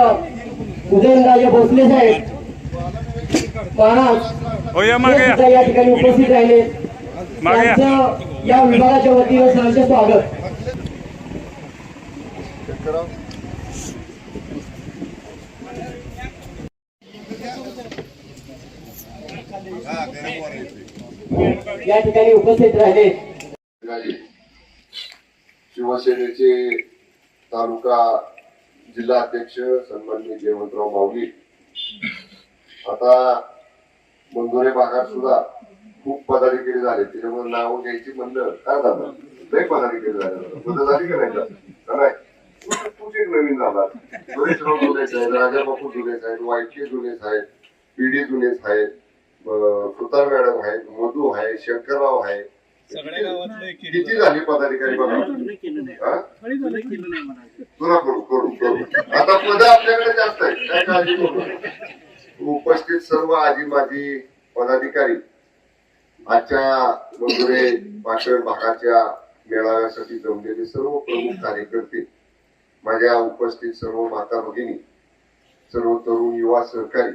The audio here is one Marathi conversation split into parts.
उदयनराजे भोसले साहेब महाराज हो या ठिकाणी उपस्थित राहिले या. विभागाच्या वतीनं सहर्ष स्वागत या ठिकाणी उपस्थित राहिले. शिवसेनेचे तालुका जिल्हा अध्यक्ष सन्माननीय जयवंतराव माऊली. आता मंदोरे भागात सुद्धा खूप पदाधिकारी झाले. त्याच्यामुळे नाव घ्यायची म्हणलं काय झालं? लय पदाधिकारी झाले. पद झाली का नाही? तूच एक नवीन झाला. सुरेशराव जुनेच आहेत राजाबापू जुनेच आहेत वायके जुनेच आहेत पीडी जुनेच आहेत अं, सुतार मॅडम आहेत मधू आहे शंकरराव आहे किती झाली पदाधिकारी बघा? हा? तुला करू करू करू. आता पद आपल्याकडे जास्त आहेत काय काळजी करू नका. उपस्थित सर्व आजी माजी पदाधिकारी आजच्या वगैरे पाटण भागाच्या मेळाव्यासाठी जमलेले सर्व प्रमुख कार्यकर्ते माझ्या उपस्थित सर्व माता भगिनी सर्व तरुण युवा सहकारी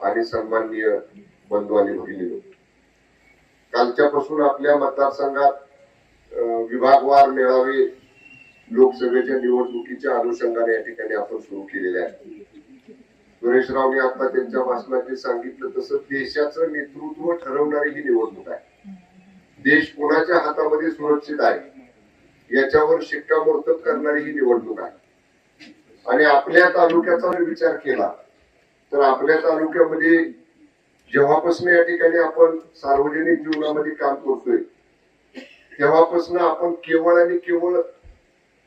आणि सन्माननीय बंधू आणि भगिनी कालच्यापासून आपल्या मतदारसंघात विभागवार मेळावे लोकसभेच्या निवडणुकीच्या अनुषंगाने या ठिकाणी आपण सुरू केलेले आहे सुरेशरावने आता त्यांच्या भाषणात जे सांगितलं तसं देशाचं नेतृत्व ठरवणारी ही निवडणूक आहे. देश कोणाच्या हातामध्ये सुरक्षित आहे याच्यावर शिक्कामोर्तब करणारी ही निवडणूक आहे. आणि आपल्या तालुक्याचा जर विचार केला तर आपल्या तालुक्यामध्ये जेव्हापासून या ठिकाणी आपण सार्वजनिक जीवनामध्ये काम करतोय तेव्हापासून आपण केवळ आणि केवळ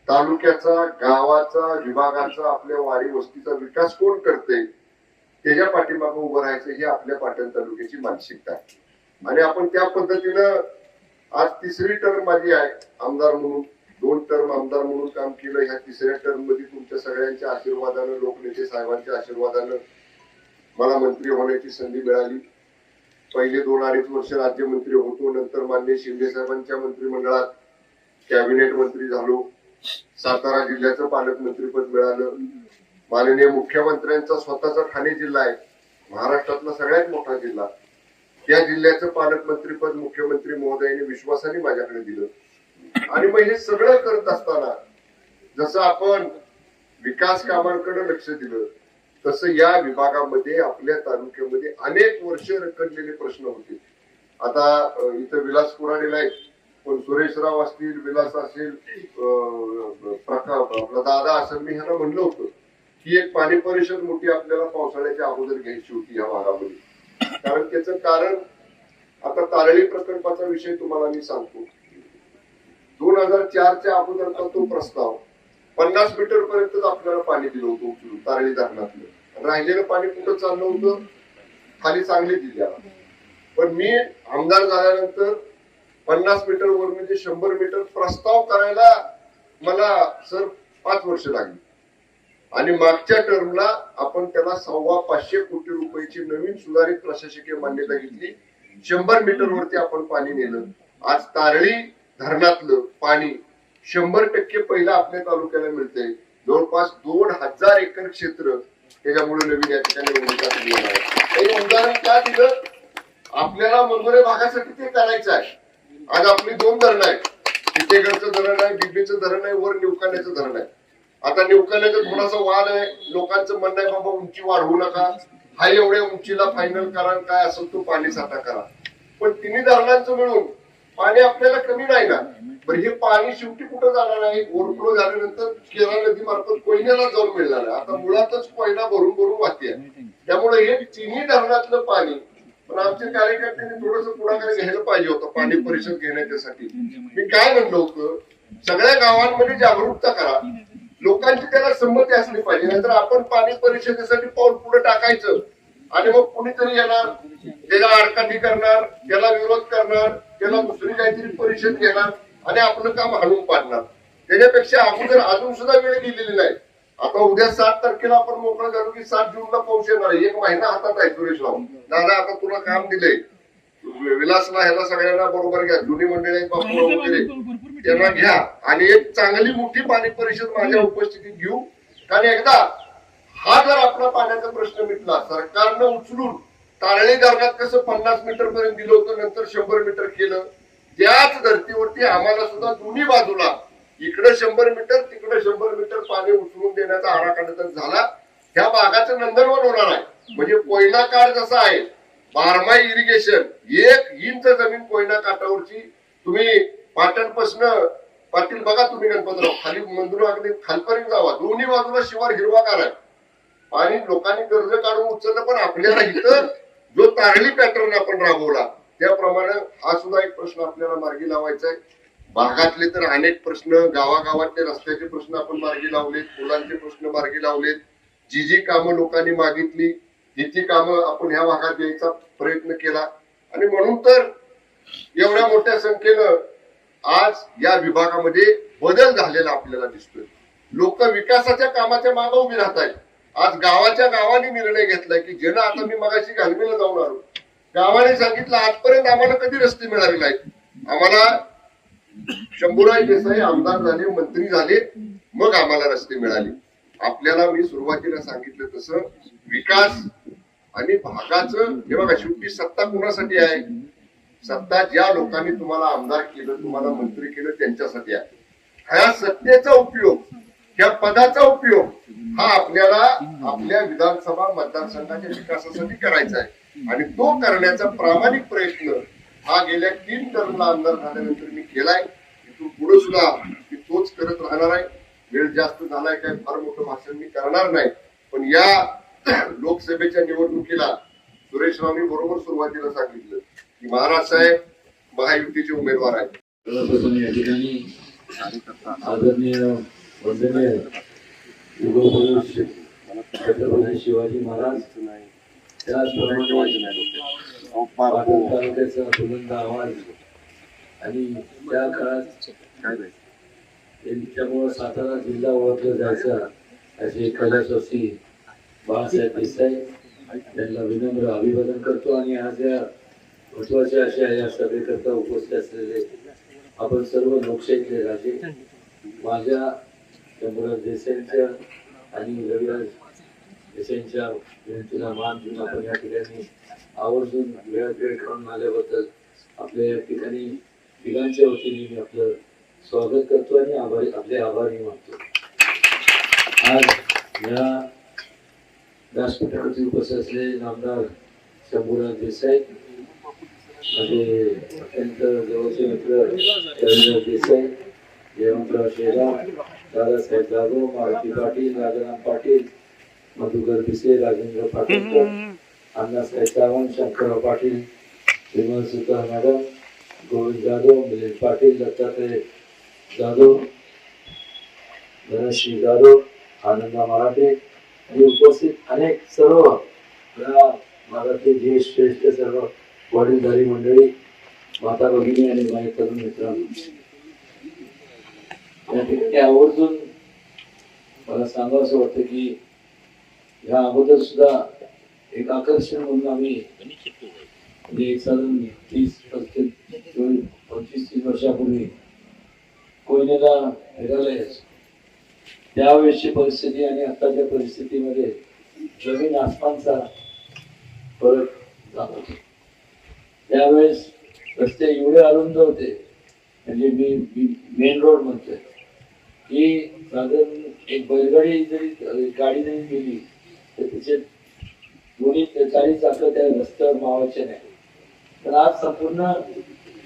तालुक्याचा गावाचा विभागाचा आपल्या वारी वस्तीचा विकास कोण करते त्याच्या पाठीमागे उभं राहायचं ही आपल्या पाटण तालुक्याची मानसिकता आहे. आणि आपण त्या पद्धतीनं आज तिसरी टर्म माझी आहे आमदार म्हणून. दोन टर्म आमदार म्हणून काम केलं ह्या तिसऱ्या टर्ममध्ये तुमच्या सगळ्यांच्या आशीर्वादानं लोकनेते साहेबांच्या आशीर्वादानं मला मंत्री होण्याची संधी मिळाली. पहिले दोन अडीच वर्ष राज्यमंत्री होतो नंतर मान्य शिंदे साहेबांच्या मंत्रिमंडळात कॅबिनेट मंत्री झालो. सातारा जिल्ह्याचं पालकमंत्रीपद मिळालं. माननीय मुख्यमंत्र्यांचा स्वतःचा ठाणे जिल्हा आहे. महाराष्ट्रातला सगळ्यात मोठा जिल्हा. त्या जिल्ह्याचं पालकमंत्रीपद मुख्यमंत्री महोदयाने विश्वासाने माझ्याकडे दिलं. आणि मग हे सगळं करत असताना जसं आपण विकास कामांकडे लक्ष दिलं तसं या विभागामध्ये आपल्या तालुक्यामध्ये अनेक वर्ष रखडलेले प्रश्न होते. आता इथं विलास कुराडेला आहेत. पण सुरेशराव असतील विलास असेल आपला दादा असेल मी ह्यांना म्हणलं होतं की एक पाणी परिषद मोठी आपल्याला पावसाळ्याच्या अगोदर घ्यायची होती या भागामध्ये. कारण त्याचं कारण आता तारळी प्रकल्पाचा विषय तुम्हाला मी सांगतो. दोन हजार चारच्या अगोदरचा तो प्रस्ताव पन्नास मीटर पर्यंतच आपल्याला पाणी दिलं होतं उचलून तारळी धरणातलं. राहिलेलं पाणी कुठं चाललं होतं? खाली सांगली जिल्ह्याला. पण मी आमदार झाल्यानंतर पन्नास मीटर वर म्हणजे शंभर मीटर प्रस्ताव करायला मला सर पाच वर्ष लागली. आणि मागच्या टर्मला आपण त्याला सव्वा पाचशे कोटी रुपयाची नवीन सुधारित प्रशासकीय मान्यता घेतली. शंभर मीटर वरती आपण पाणी नेलं. आज तारळी धरणातलं पाणी शंभर टक्के पहिला आपल्या तालुक्याला मिळते जवळपास दोन हजार एकर क्षेत्र त्याच्यामुळे नवीन या ठिकाणी उदाहरण का दिलं? आपल्याला मनोरे भागासाठी ते करायचं आहे. आज आपली दोन धरणं आहेत. चितेगडचं धरण आहे बिबीचं धरण आहे वर निवकाण्याचं धरण आहे. आता निवकाण्याचं थोडासा वाद आहे. लोकांचं म्हणणं आहे बाबा उंची वाढवू नका. हा एवढ्या उंचीला फायनल करा काय असेल तो पाणी साठा करा. पण तिन्ही धरणांचं मिळून पाणी आपल्याला कमी नाही ना. बरं हे पाणी शेवटी कुठं जाणार आहे? ओव्हरफ्लो झाल्यानंतर केरळ नदी मार्फत कोयन्याला जाऊन मिळणार आहे. आता मुळातच कोयना भरून भरून वाहते त्यामुळे हे तिन्ही धरणातलं पाणी पण आमच्या कार्यकर्त्यांनी थोडस पुढाकार घ्यायला पाहिजे होतं पाणी परिषद घेण्याच्यासाठी. मी काय म्हणलं होतं? सगळ्या गावांमध्ये जागरूकता करा. लोकांची त्याला संमती असली पाहिजे. नाहीतर आपण पाणी परिषदेसाठी पाऊल पुढे टाकायचं. आणि मग कुणीतरी येणार त्याला अडकाठी करणार त्याला विरोध करणार त्याला दुसरी काहीतरी परिषद घेणार आणि आपलं काम हलवून पाडणार. त्याच्यापेक्षा अगोदर अजून सुद्धा वेळ दिलेली नाही. आता उद्या सात तारखेला आपण मोकळं करू की सात जूनला पाऊस येणार एक महिना हातात आहे सुरेश राव. दादा आता तुला काम दिले विलासला ह्याला सगळ्यांना बरोबर घ्या. जुनी मंडळी बापू वगैरे. त्यांना घ्या. आणि एक चांगली मोठी पाणी परिषद माझ्या उपस्थितीत घेऊ. कारण एकदा हा जर आपला पाण्याचा प्रश्न मिटला सरकारनं उचलून तारळी धरणात कसं पन्नास मीटर पर्यंत दिलं होतं नंतर शंभर मीटर केलं त्याच धर्तीवरती आम्हाला सुद्धा दोन्ही बाजूला इकडे शंभर मीटर तिकडे शंभर मीटर पाणी उचलून देण्याचा आराखडा तर झाला. ह्या भागाचं नंदनवन होणार आहे. म्हणजे कोयना काळ जसा आहे बारमाही इरिगेशन एक इंच जमीन कोयना काठावरची. तुम्ही पाटणपासनं पाटील बघा तुम्ही गणपतराव खाली मंदिर अगदी खालपर्यंत जावा. दोन्ही बाजूला शिवार हिरवागार आहे. आणि लोकांनी कर्ज काढून उचललं पण आपल्याला इथं जो तारली पॅटर्न आपण राबवला त्याप्रमाणे हा सुद्धा एक प्रश्न आपल्याला मार्गी लावायचा आहे भागातले तर अनेक प्रश्न गावागावातले रस्त्याचे प्रश्न आपण मार्गी लावलेत मुलांचे प्रश्न मार्गी लावलेत. जी जी कामं लोकांनी मागितली ती ती कामं आपण ह्या भागात द्यायचा प्रयत्न केला. आणि म्हणून तर एवढ्या मोठ्या संख्येनं आज या विभागामध्ये बदल झालेला आपल्याला दिसतोय. लोक विकासाच्या कामाच्या मागे उभी राहत आहेत आज गावाच्या गावाने निर्णय घेतलाय की ज्यानं आता मी मगाशी घालमीला जाऊन आलो. गावाने सांगितलं आजपर्यंत आम्हाला कधी रस्ते मिळाले नाहीत. आम्हाला शंभूराज देसाई आमदार झाले मंत्री झाले मग आम्हाला रस्ते मिळाले. आपल्याला मी सुरुवातीला सांगितलं तसं विकास आणि भागाचं हे बघा शेवटी सत्ता कुणासाठी आहे? सत्ता ज्या लोकांनी तुम्हाला आमदार केलं तुम्हाला मंत्री केलं त्यांच्यासाठी आहे. ह्या सत्तेचा उपयोग ह्या पदाचा उपयोग हा आपल्याला आपल्या विधानसभा मतदारसंघाच्या विकासासाठी करायचा आहे. आणि तो करण्याचा प्रामाणिक प्रयत्न हा गेल्या तीन टर्मला आमदार झाल्यानंतर मी केलाय. इथून पुढे सुद्धा मी तोच करत राहणार आहे. वेळ जास्त झालाय काय फार मोठं भाषण मी करणार नाही. पण या लोकसभेच्या निवडणुकीला सुरेश स्वामी बरोबर सुरुवातीला सांगितलं की महाराज साहेब महायुतीचे उमेदवार आहेत. या ठिकाणी आदरणीय वंदनीय युगपुरुष छत्रपती शिवाजी महाराज. त्याचप्रमाणे पाटण तालुक्याचा बुलंद आवाज आणि त्या काळात त्यांच्यामुळं सातारा जिल्हा ओळखला जायचा असे कैलासवासी बाळासाहेब देसाई त्यांना विनम्र अभिवादन करतो आणि आज या महत्त्वाच्या अशा या सभेकरता उपस्थित असलेले आपण सर्व लोकशाहीतले राजे माझ्या शंभूराज देसाईंच्या आणि रविराज देसाईंच्या विनंतीला मान देऊन आपण या ठिकाणी आवर्जून वेळात वेळ करून आल्याबद्दल आपल्या या ठिकाणी तिघांच्या वतीने मी आपलं स्वागत करतो आणि आभारी आपले आभारही मानतो. आज या व्यासपीठावरती उपस्थित असलेले नामदार शंभूराज देसाई माझे अत्यंत जवळचे मित्र रवींद्र देसाई जयवंतराव शेरा दादासाहेब जाधव मारुती पाटील राजाराम पाटील मधुकर भिसे राजेंद्र पाटील अण्णासाहेब सावंत शंकरराव पाटील विमल सुतार मॅडम गोविंद जाधव मिलिंद पाटील दत्तात्रय जाधव धनश्री जाधव आनंदा मराठे. आणि उपस्थित अनेक सर्व या भागातले ज्येष्ठ श्रेष्ठ सर्व वडीलधारी मंडळी माता भगिनी आणि माझे तरुण मित्रांनो. या आवर्जून मला सांगावं असं वाटतं की ह्या अगोदर सुद्धा एक आकर्षण म्हणून आम्ही म्हणजे एक साधारण तीस पस्तीस पंचवीस तीस वर्षापूर्वी कोयनेला फिरायला यायचो. त्यावेळेसची परिस्थिती आणि आताच्या परिस्थितीमध्ये जमीन आसमानचा फरक जाणवतो. त्यावेळेस रस्ते एवढे अरुंद होते म्हणजे मी मेन रोड म्हणतोय. की साधारण एक बैलगाडी जरी गाडी जरी गेली तर तिचे दोन्ही ते चारी चाकं त्या रस्त्यावर मावायचे नाही. तर आज संपूर्ण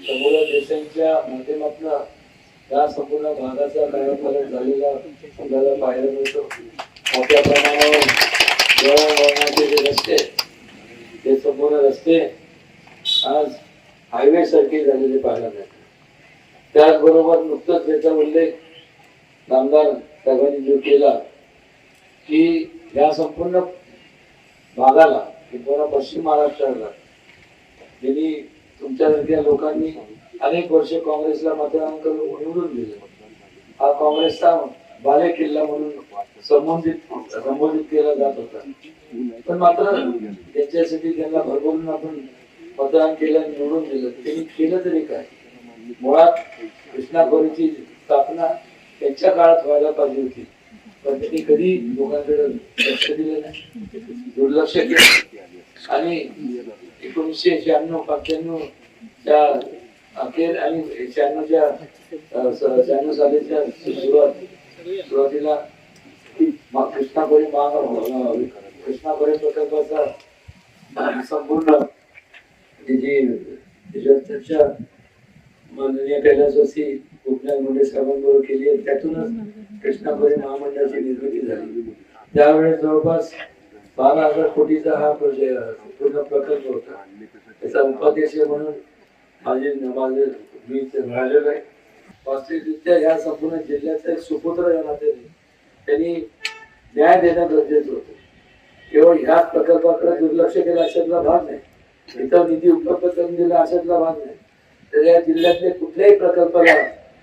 समोर देशांच्या माध्यमातून या संपूर्ण भागाचा कायापालट झालेला आपल्याला पाहायला मिळतो. मोठ्या प्रमाणावर दळणवळणाचे जे रस्ते ते संपूर्ण रस्ते आज हायवे सारखे झालेले पाहायला मिळतात. त्याचबरोबर नुकतंच त्याचा उल्लेख नामदार साहेबांनी जो केला की या संपूर्ण भागाला किंवा पश्चिम महाराष्ट्राला त्यांनी तुमच्यासारख्या लोकांनी अनेक वर्ष काँग्रेसला मतदान करून निवडून दिले. हा काँग्रेसचा बाले किल्ला म्हणून संबोधित संबोधित केला जात होता. पण मात्र त्याच्यासाठी त्यांना भरभरून आपण मतदान केलं निवडून दिलं. त्यांनी केलं तरी काय? मुळात कृष्णा खोरीची स्थापना त्यांच्या काळात व्हायला पाहिजे होती. पण त्यांनी कधी लोकांकडे लक्ष दिलं नाही. दुर्लक्ष केलं आणि एकोणीसशे शहाण्णव पंच्याण्णव च्या अखेर आणि शहाण्णवच्या स- शहाण्णव सालीच्या सुरुवात सुरुवातीला मा- कृष्णापुरी महा कृष्णापुरी प्रकल्पाचा संपूर्ण जी चर्चा माननीय कैलासवासी गोपीनाथ मुंडे साहेबांबरोबर केली आहे त्यातूनच कृष्णापुरी महामंडळाची निर्मिती झाली. त्यावेळेस जवळपास बारा हजार कोटीचा हा प्रोजेक्ट पूर्ण प्रकल्प होता. त्याचा उपाध्यक्ष म्हणून माझे माझे मी राहिलेलो आहे. वास्तविकरित्या ह्या संपूर्ण जिल्ह्याचा एक सुपुत्र या नात्याने त्यांनी न्याय देणं गरजेचं होतं. केवळ ह्याच प्रकल्पाकडे दुर्लक्ष केलं अशातला भाग नाही. इतर निधी उपलब्ध करून दिला अशातला भाग नाही. तर या जिल्ह्यातले कुठल्याही प्रकल्पाला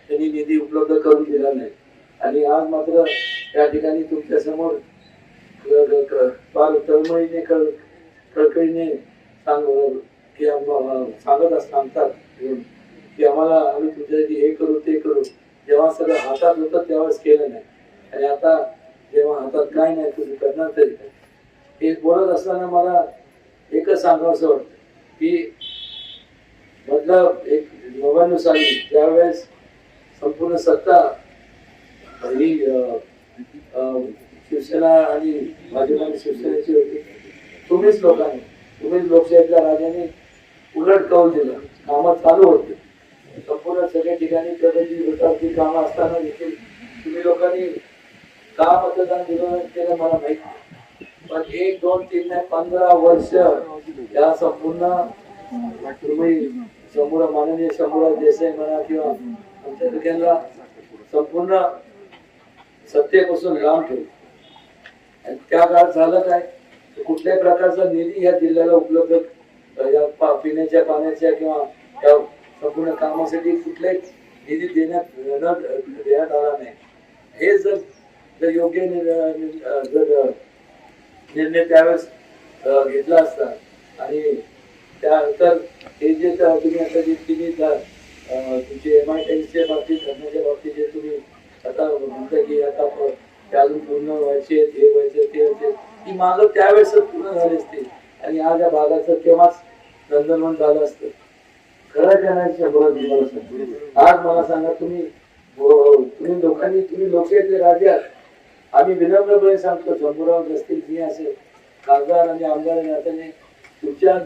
त्यांनी निधी उपलब्ध करून दिला नाही. आणि आज मात्र या ठिकाणी तुमच्यासमोर फार तळमळीने कळ कळकळीने सांग की सांगत अस- सांगतात. की आम्हाला आम्ही तुमच्यासाठी हे करू ते करू. जेव्हा सगळं हातात होतं तेव्हाच केलं नाही. आणि आता जेव्हा हातात काय नाही तुम्ही करणार तरी काय? हे बोलत असताना मला एकच सांगावं असं वाटतं की मतलब एक नव्याण्णव साली ज्यावेळेस संपूर्ण सत्ता ही शिवसेना आणि भाजप आणि शिवसेनेची होती. तुम्हीच लोकांनी तुम्हीच लोकशाहीतल्या राजाने उलट कौल दिलं. कामं चालू होती. संपूर्ण सगळ्या ठिकाणी प्रगती विकासची कामं असताना देखील तुम्ही लोकांनी का मतदान दिलं केलं मला माहीत पण एक दोन तीन नाही पंधरा वर्ष या संपूर्ण तुम्ही समोर माननीय शंभूराज देसाई म्हणा किंवा आमच्या सगळ्यांना संपूर्ण सत्तेपासून लांब ठेवू. आणि त्या काळात झालं काय? कुठल्याही प्रकारचा निधी या जिल्ह्याला उपलब्ध या पा- पिण्याच्या पाण्याच्या किंवा त्या संपूर्ण कामासाठी कुठलाही निधी देण्यात न देण्यात आला नाही. हे जर जर योग्य निर्णय जर निर्णय त्यावेळेस घेतला असता आणि त्यानंतर हे जे तुम्ही आता जे तिन्ही तुमची एम आय टेन्सच्या बाबतीत धरण्याच्या बाबतीत जे तुम्ही आता म्हणता की आता प- ते अजून पूर्ण व्हायचे हे व्हायचे ते व्हायचे ती मागं त्यावेळेसच पूर्ण झाली असते. आणि आज या भागाचं केव्हाच नंदनवन झालं असतं. खरं का बरं शंभर तुम्हाला सांगतो. आज मला सांगा तुम्ही हो, हो, तुम्ही लोकांनी तुम्ही लोकशाहीतले राजे आहात. आम्ही विनम्रपणे सांगतो शंभूराव असतील मी असेल खासदार आणि आमदार नात्याने तुमच्या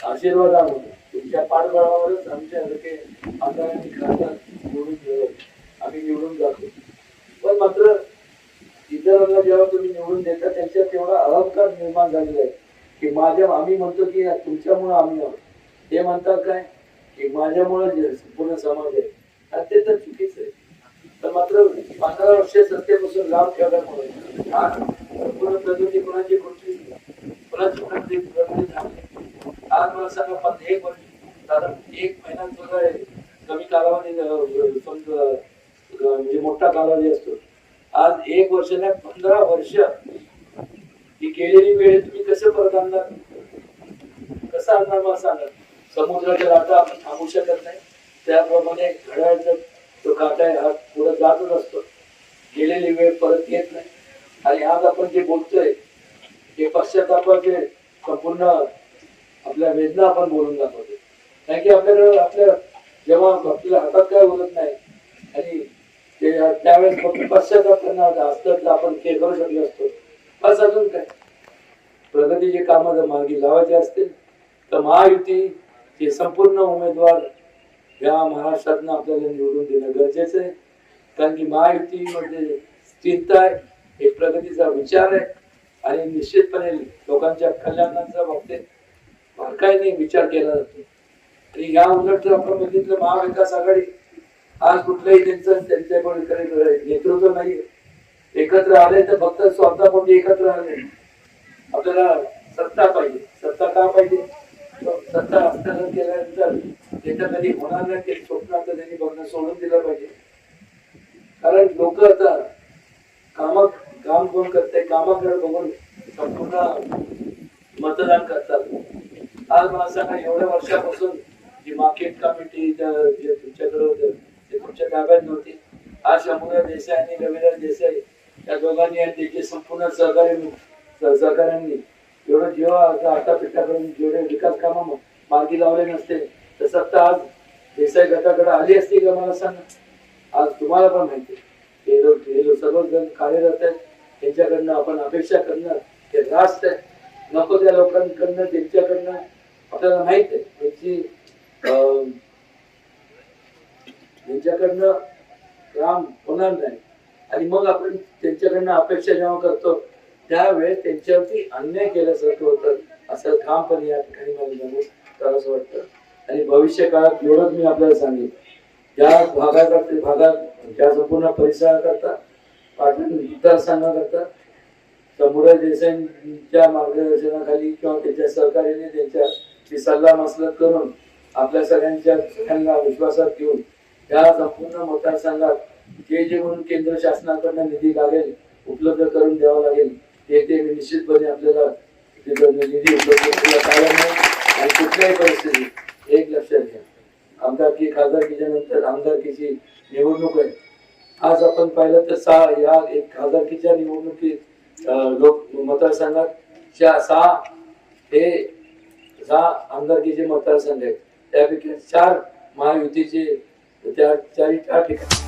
आशीर्वादामुळे त्या पाठबळावरच आमच्यासारखे सारखे आमदार खासदार निवडून आम्ही निवडून जातो. पण मात्र इतरांना जेव्हा तुम्ही निवडून देता त्यांच्यात तेवढा अहंकार निर्माण झालेला आहे. की माझ्या आम्ही म्हणतो की तुमच्यामुळं आम्ही आहोत. ते म्हणतात काय? की माझ्यामुळं जे संपूर्ण समाज आहे आणि ते तर चुकीच आहे. तर मात्र पंधरा वर्ष सत्तेपासून लांब ठेवल्यामुळे आज संपूर्ण प्रगती कोणाची कुठली कोणाची प्रगती आज मला सांगा पण हे वर्ष. साधारण एक महिना सुद्धा आहे. कमी कालावधी म्हणजे समजा म्हणजे मोठा कालावधी असतो. आज एक वर्ष नाही पंधरा वर्ष. ही गेलेली वेळ तुम्ही कसं परत आणणार? कसं आणणार मला सांगा? समुद्राच्या लाटा आपण थांबू शकत नाही. त्याप्रमाणे घड्याळचा जो काटा आहे हा पुढे जातच असतो. गेलेली वेळ परत येत नाही. आणि आज आपण जे बोलतोय हे पश्चातापाचे संपूर्ण आपल्या वेदना आपण बोलून दाखवतो कारण की आपल्याकडे आपल्या जेव्हा आपल्या हातात काय बोलत नाही आणि ते त्यावेळेस फक्त पश्चाताप त्यांना असतात तर आपण ते करू शकलो असतो बस अजून काय? प्रगतीचे कामं जर मार्गी लावायचे असतील तर महायुती हे संपूर्ण उमेदवार या महाराष्ट्रातनं आपल्याला निवडून देणं गरजेचं आहे. कारण की महायुतीमध्ये स्थिरता आहे एक प्रगतीचा विचार आहे आणि निश्चितपणे लोकांच्या कल्याणाच्या बाबतीत बारकाईने विचार केला जातो. आणि या उलट जर आपण बघितलं महाविकास आघाडी. आज कुठल्याही त्यांचं त्यांच्याकडे नेतृत्व नाही एकत्र आले तर फक्त स्वतः कोणी एकत्र आले. आपल्याला सत्ता पाहिजे. सत्ता का पाहिजे? सत्ता हस्तगत केल्यानंतर त्याच्या कधी होणार नाही ते स्वप्न आता त्यांनी बघणं सोडून दिलं पाहिजे. कारण लोक आता काम काम कोण करते कामाकडे बघून संपूर्ण मतदान करतात. आज मला सांगा एवढ्या वर्षापासून जी मार्केट कमिटी तुमच्याकडे होतं ते तुमच्या ताब्यात नव्हती. आज शंभूराज देसाई आणि रविराज देसाई या दोघांनी आणि त्याचे संपूर्ण सहकारी सहकार्यांनी सहकाऱ्यांनी एवढं जेव्हा आता करून जेवढे विकास कामं मार्गी लावले नसते तर सत्ता आज देसाई गटाकडे आली असती का मला सांग. आज तुम्हाला पण माहिती आहे. हे लोक हे लोक सर्वच जण कार्यरत आहेत. त्यांच्याकडनं आपण अपेक्षा करणं हे रास्त आहे. नको त्या लोकांकडनं त्यांच्याकडनं. आपल्याला माहीत आहे. त्यांची अं, त्यांच्याकडनं काम होणार नाही. आणि मग आपण त्यांच्याकडनं अपेक्षा जेव्हा करतो त्यावेळेस त्यांच्यावरती अन्याय केल्यासारखं होतं असं काम पण या ठिकाणी मला नमूद करावं असं वाटतं. आणि भविष्य काळात एवढंच मी आपल्याला सांगेन. ज्या भागाकरता भागात ज्या संपूर्ण परिसराकरता पाटण मतदारसंघाकरता समुदाय देसाईंच्या मार्गदर्शनाखाली किंवा त्यांच्या सहकार्याने त्यांच्या सल्ला मसलत करून आपल्या सगळ्यांच्या सगळ्यांना विश्वासात घेऊन या संपूर्ण मतदारसंघात जे जे म्हणून केंद्र शासनाकडनं निधी लागेल उपलब्ध करून द्यावा लागेल ते ते मी निश्चितपणे आपल्याला तिथं निधी उपलब्ध आणि कुठल्याही परिस्थितीत एक लक्षात घ्या. आमदारकी खासदारकीच्या नंतर आमदारकीची निवडणूक आहे. आज आपण पाहिलं तर सहा या एक खासदारकीच्या निवडणुकीत लोक मतदारसंघात च्या सहा हे सहा आमदारकीचे मतदारसंघ आहेत. त्यापैकी चार महायुतीचे त्या चारी चार ठिकाणी.